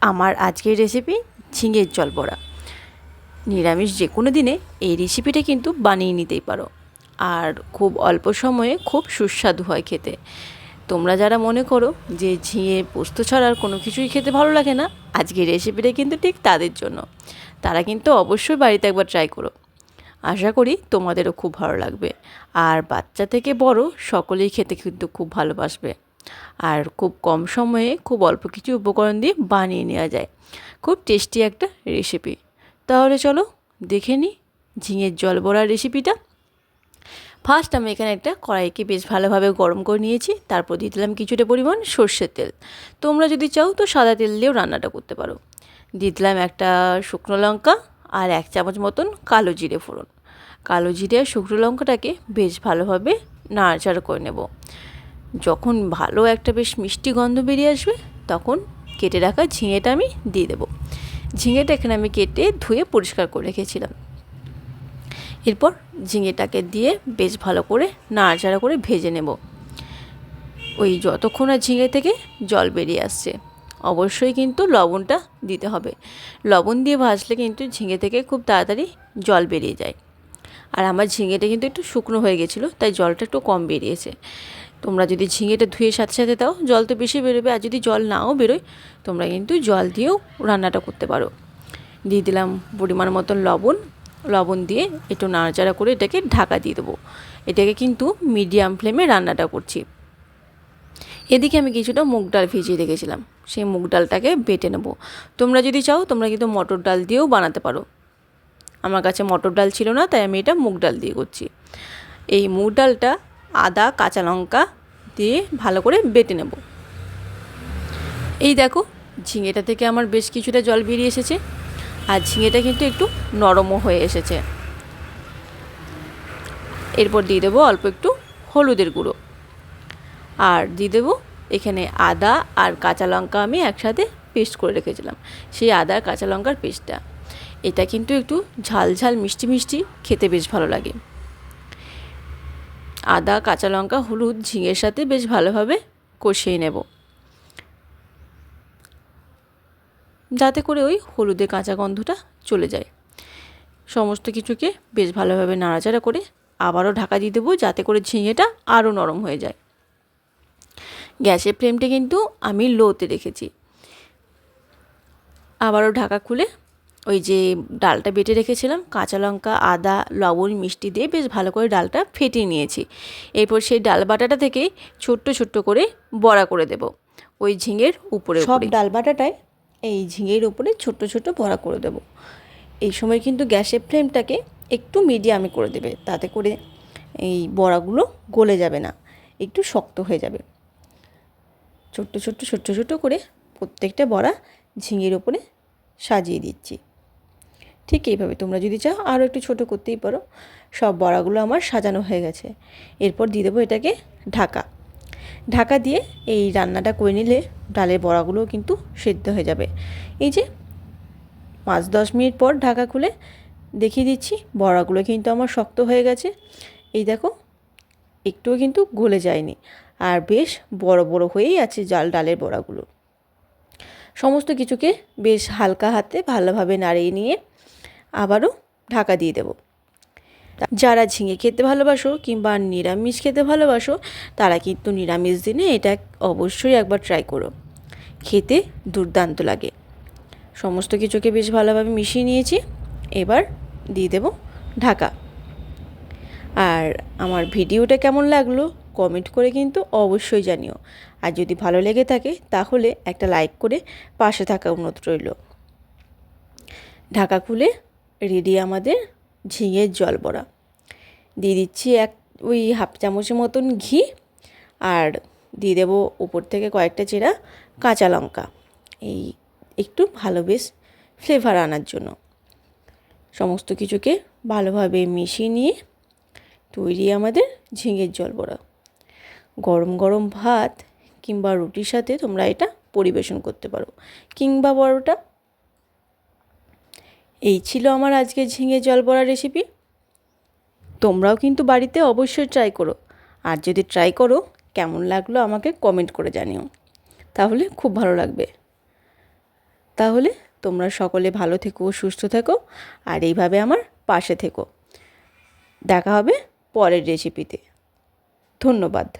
আমার আজকের রেসিপি ঝিঙের জল বড়া। নিরামিষ যে কোনো দিনে এই রেসিপিটা কিন্তু বানিয়ে নিতেই পারো। আর খুব অল্প সময়ে খুব সুস্বাদু হয় খেতে। তোমরা যারা মনে করো যে ঝিঙে পোস্ত ছাড়া আর কোনো কিছুই খেতে ভালো লাগে না, আজকের রেসিপিটা কিন্তু ঠিক তাদের জন্য। তারা কিন্তু অবশ্যই বাড়িতে একবার ট্রাই করো। আশা করি তোমাদেরও খুব ভালো লাগবে। আর বাচ্চা থেকে বড় সকলেই খেতে কিন্তু খুব ভালোবাসবে। আর খুব কম সময়ে খুব অল্প কিছু উপকরণ দিয়ে বানিয়ে নেওয়া যায়। খুব টেস্টি একটা রেসিপি তাহলে চলো দেখে নিই ঝিঙের জল বড়ার রেসিপিটা ফার্স্ট আমি এখানে একটা কড়াইকে বেশ ভালোভাবে গরম করে নিয়েছি, তারপর দিয়ে দিলাম কিছুটা পরিমাণ সর্ষের তেল। তোমরা যদি চাও তো সাদা তেল দিয়েও রান্নাটা করতে পারো। দিয়ে দিলাম একটা শুকনো লঙ্কা আর এক চামচ মতন কালো জিরে ফোড়ন। কালো জিরে আর শুকনো লঙ্কাটাকে বেশ ভালোভাবে নাড়াচাড়া করে নেব। যখন ভালো একটা বেশ মিষ্টি গন্ধ বেরিয়ে আসবে, তখন কেটে রাখা ঝিঙেটা আমি দিয়ে দেবো। ঝিঙেটা এখানে আমি কেটে ধুয়ে পরিষ্কার করে রেখেছিলাম। এরপর ঝিঙেটাকে দিয়ে বেশ ভালো করে নাড়াচাড়া করে ভেজে নেব। ওই যতক্ষণ আর ঝিঙে থেকে জল বেরিয়ে আসছে, অবশ্যই কিন্তু লবণটা দিতে হবে। লবণ দিয়ে ভাজলে কিন্তু ঝিঙে থেকে খুব তাড়াতাড়ি জল বেরিয়ে যায়। আর আমার ঝিঙেটা কিন্তু একটু শুকনো হয়ে গেছিল, তাই জলটা একটু কম বেরিয়েছে। তোমরা যদি ঝিঙেটা ধুয়ে সাথে সাথে দাও, জল তো বেশি বেরোবে, আর যদি জল নাও বেরোয়, তোমরা কিন্তু জল দিয়েও রান্নাটা করতে পারো। দিয়ে দিলাম পরিমাণ মতন লবণ। লবণ দিয়ে একটু নাড়াচাড়া করে এটাকে ঢাকা দিয়ে দেবো। এটাকে কিন্তু মিডিয়াম ফ্লেমে রান্নাটা করছি। এদিকে আমি কিছুটা মুগ ডাল ভিজিয়ে রেখেছিলাম। সেই মুগ ডালটাকে বেটে নেব। তোমরা যদি চাও, তোমরা কিন্তু মটর ডাল দিয়েও বানাতে পারো। আমার কাছে মটর ডাল ছিল না, তাই আমি এটা মুগ ডাল দিয়ে করছি। এই মুগ ডালটা আদা, কাঁচা লঙ্কা দিয়ে ভালো করে বেটে নেব। এই দেখো, ঝিঙেটা থেকে আমার বেশ কিছুটা জল বেরিয়ে এসেছে। আর ঝিঙেটা কিন্তু একটু নরমও হয়ে এসেছে। এরপর দিয়ে দেবো অল্প একটু হলুদের গুঁড়ো। আর দিয়ে দেবো এখানে আদা আর কাঁচা লঙ্কা আমি একসাথে পেস্ট করে রেখেছিলাম। সেই আদা কাঁচা লঙ্কার পেস্টটা। এটা কিন্তু একটু ঝাল ঝাল, মিষ্টি মিষ্টি, খেতে বেশ ভালো লাগে। আদা, কাঁচা লঙ্কা, হলুদ, ঝিঙের সাথে বেশ ভালোভাবে কষিয়ে নেব। যাতে করে ওই হলুদের কাঁচা গন্ধটা চলে যায়। সমস্ত কিছুকে বেশ ভালোভাবে নাড়াচাড়া করে আবারও ঢাকা দিয়ে দেবো, যাতে করে ঝিঙেটা আরও নরম হয়ে যায়। গ্যাসের ফ্লেমটা কিন্তু আমি লোতে রেখেছি। আবারও ঢাকা খুলে ওই যে ডালটা বেটে রেখেছিলাম কাঁচা লঙ্কা আদা লবণ মিষ্টি দিয়ে বেশ ভালো করে ডালটা ফেটিয়ে নিয়েছি। এরপর সেই ডাল বাটাটা থেকে ছোট্ট ছোট্ট করে বড়া করে দেব ওই ঝিঙের উপরে সব ডাল বাটাটায় এই ঝিঙের উপরে ছোট্ট ছোট্ট বড়া করে দেব। এই সময় কিন্তু গ্যাসের ফ্লেমটাকে একটু মিডিয়ামে করে দেবে তাতে করে এই বড়াগুলো গলে যাবে না একটু শক্ত হয়ে যাবে। ছোট্ট ছোট্ট ছোট্ট ছোট্ট করে প্রত্যেকটা বড়া ঝিঙের ওপরে সাজিয়ে দিচ্ছি। ঠিক এইভাবে। তোমরা যদি চাও আরও একটু ছোট করতেই পারো। সব বড়াগুলো আমার সাজানো হয়ে গেছে। এরপর দিয়ে দেবো এটাকে ঢাকা। ঢাকা দিয়ে এই রান্নাটা করে নিলে ডালের বড়াগুলোও কিন্তু সেদ্ধ হয়ে যাবে। এই যে পাঁচ দশ মিনিট পর ঢাকা খুলে দেখিয়ে দিচ্ছি, বড়াগুলো কিন্তু আমার শক্ত হয়ে গেছে। এই দেখো, একটুও কিন্তু গলে যায়নি। আর বেশ বড় বড় হয়েই আছে জাল ডালের বড়াগুলো। সমস্ত কিছুকে বেশ হালকা হাতে ভালোভাবে নাড়িয়ে নিয়ে আবারও ঢাকা দিয়ে দেব। যারা ঝিঙে খেতে ভালোবাসো কিংবা নিরামিষ খেতে ভালোবাসো, তারা কিন্তু নিরামিষ দিনে এটা অবশ্যই একবার ট্রাই করো। খেতে দুর্দান্ত লাগে। সমস্ত কিছুকে বেশ ভালোভাবে মিশিয়ে নিয়েছি। এবার দিয়ে দেব ঢাকা। আর আমার ভিডিওটা কেমন লাগল কমেন্ট করে কিন্তু অবশ্যই জানিও। আর যদি ভালো লেগে থাকে, তাহলে একটা লাইক করে পাশে থাকা অনুরোধ রইল। ঢাকা খুলে রেডি আমাদের ঝিঙের জল বড়া। দিয়ে দিচ্ছি এক, ওই হাফ চামচের মতন ঘি আর দিয়ে দেবো উপর থেকে কয়েকটা চেরা কাঁচা লঙ্কা। এই একটু ভালো বেশ ফ্লেভার আনার জন্য। সমস্ত কিছুকে ভালোভাবে মিশিয়ে নিয়ে তৈরি আমাদের ঝিঙের জল বড়া। গরম গরম ভাত কিংবা রুটির সাথে তোমরা এটা পরিবেশন করতে পারো। কিংবা বড়টা এই ছিল আমার আজকে ঝিঙে জল বড়া রেসিপি তোমরাও কিন্তু বাড়িতে অবশ্যই ট্রাই করো। আর যদি ট্রাই করো, কেমন লাগল আমাকে কমেন্ট করে জানিও। তাহলে খুব ভালো লাগবে। তাহলে তোমরা সকলে ভালো থেকো, সুস্থ থেকো, আর এইভাবে আমার পাশে থেকো। দেখা হবে পরের রেসিপিতে ধন্যবাদ।